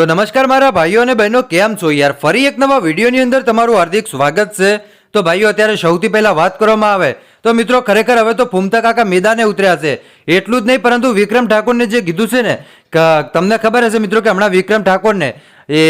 તો નમસ્કાર મારા ભાઈઓ અને બહેનો, કેમ છો યાર? ફરી એક નવા વિડીયોની અંદર તમારું હાર્દિક સ્વાગત છે. તો ભાઈઓ, અત્યારે સૌથી પહેલા વાત કરવામાં આવે. તો મિત્રો, ખરેખર હવે તો ફૂમતા કાકા મેદાને ઉતર્યા છે. એટલું જ નહીં, પરંતુ વિક્રમ ઠાકોરને જે કીધું છે ને તમને ખબર હશે મિત્રો કે હમણાં વિક્રમ ઠાકોરને એ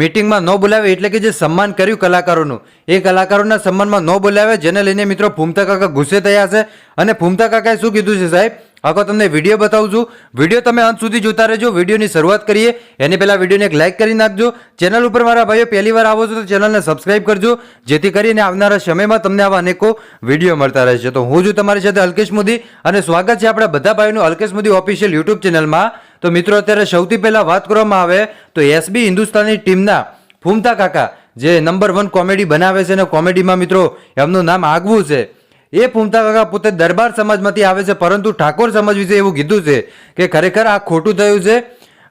મિટિંગમાં ન બોલાવે એટલે કે જે સન્માન કર્યું કલાકારોનું, એ કલાકારોના સન્માનમાં ન બોલાવે, જેને લઈને મિત્રો ફૂમતા કાકા ગુસ્સે થયા છે. અને ફૂમતા કાકાએ શું કીધું છે સાહેબ? આખો તમને વીડિયો બતાવું છું વીડિયો તમે અંત સુધી જોતા રહેજો. વિડીયોની શરૂઆત કરીએ. એની પહેલાં વિડીયોને એક લાઇક કરી નાખજો. ચેનલ ઉપર મારા ભાઈઓ પહેલી વાર આવો છો તો ચેનલને સબસ્ક્રાઇબ કરજો. જેથી કરીને આવનારા સમયમાં તમને આવા અનેકો વીડિયો મળતા રહેશે. તો હું છું તમારી સાથે અલ્કેશ મોદી અને સ્વાગત છે આપણા બધા ભાઈઓનું અલ્કેશ મોદી ઓફિશિયલ યુટ્યુબ ચેનલમાં. તો મિત્રો, અત્યારે સૌથી પહેલાં વાત કરવામાં આવે તો એસબી હિન્દુસ્તાની ટીમના ફૂમતા કાકા જે નંબર વન કોમેડી બનાવે છે અને કોમેડીમાં મિત્રો એમનું નામ આગવું છે. એ ફૂમતા કાકા પોતે દરબાર સમાજમાંથી આવે છે, પરંતુ ઠાકોર સમાજ વિશે એવું કીધું છે કે ખરેખર આ ખોટું થયું છે.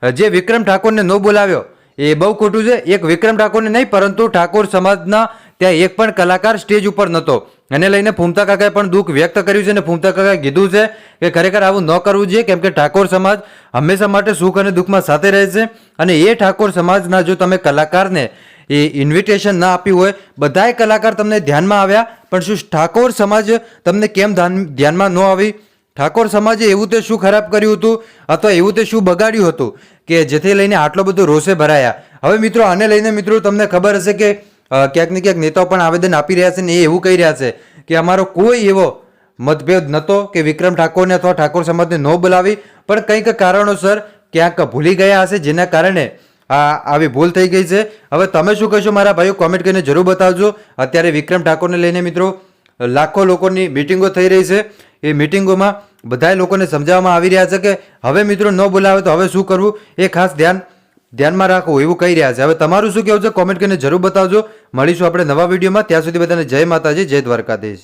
જે વિક્રમ ઠાકોરને ન બોલાવ્યો, એ બહુ ખોટું છે. એક વિક્રમ ઠાકોરને નહીં, પરંતુ ઠાકોર સમાજના ત્યાં એક પણ કલાકાર સ્ટેજ ઉપર નહોતો. એને લઈને ફૂમતા કાકાએ પણ દુઃખ વ્યક્ત કર્યું છે અને ફૂમતા કાકાએ કીધું છે કે ખરેખર આવું ન કરવું જોઈએ, કેમ કે ઠાકોર સમાજ હંમેશા માટે સુખ અને દુઃખમાં સાથે રહે છે. અને એ ઠાકોર સમાજના જો તમે કલાકારને એ ઇન્વિટેશન ના આપ્યું હોય, બધાય કલાકાર તમને ધ્યાનમાં આવ્યા પણ શું ઠાકોર સમાજ તમને કેમ ધ્યાન- ધ્યાનમાં ન આવી? ઠાકોર સમાજે એવું તે શું ખરાબ કર્યું હતું? અથવા એવું તે શું બગાડ્યું હતું? કે જેથી લઈને આટલો બધો રોષે ભરાયા. હવે મિત્રો, આને લઈને મિત્રો તમને ખબર હશે કે ક્યાંક ને ક્યાંક નેતાઓ પણ આવેદન આપી રહ્યા છે ને એ એવું કહી રહ્યા છે કે અમારો કોઈ એવો મતભેદ નહોતો કે વિક્રમ ઠાકોરને અથવા ઠાકોર સમાજને ન બોલાવી. પણ કંઈક કારણોસર ક્યાંક ભૂલી ગયા હશે, જેના કારણે આ આવી ભૂલ થઈ ગઈ છે. હવે તમે શું કહેશો? મારા ભાઈઓ કોમેન્ટ કરીને જરૂર બતાવજો. અત્યારે વિક્રમ ઠાકોરને લઈને મિત્રો, લાખો લોકોની મિટિંગો થઈ રહી છે. એ મિટિંગોમાં બધાય લોકોને સમજાવવામાં આવી રહ્યા છે કે હવે મિત્રો ન બોલાવે તો હવે શું કરવું? એ ખાસ ધ્યાન, ધ્યાનમાં રાખો, એવું કહી રહ્યા છે. હવે તમારું શું કહેવું છે? કોમેન્ટ કરીને જરૂર બતાવજો. મળીશું આપણે નવા વિડીયોમાં. ત્યાં સુધી બધાને જય માતાજી, જય દ્વારકાધીશ.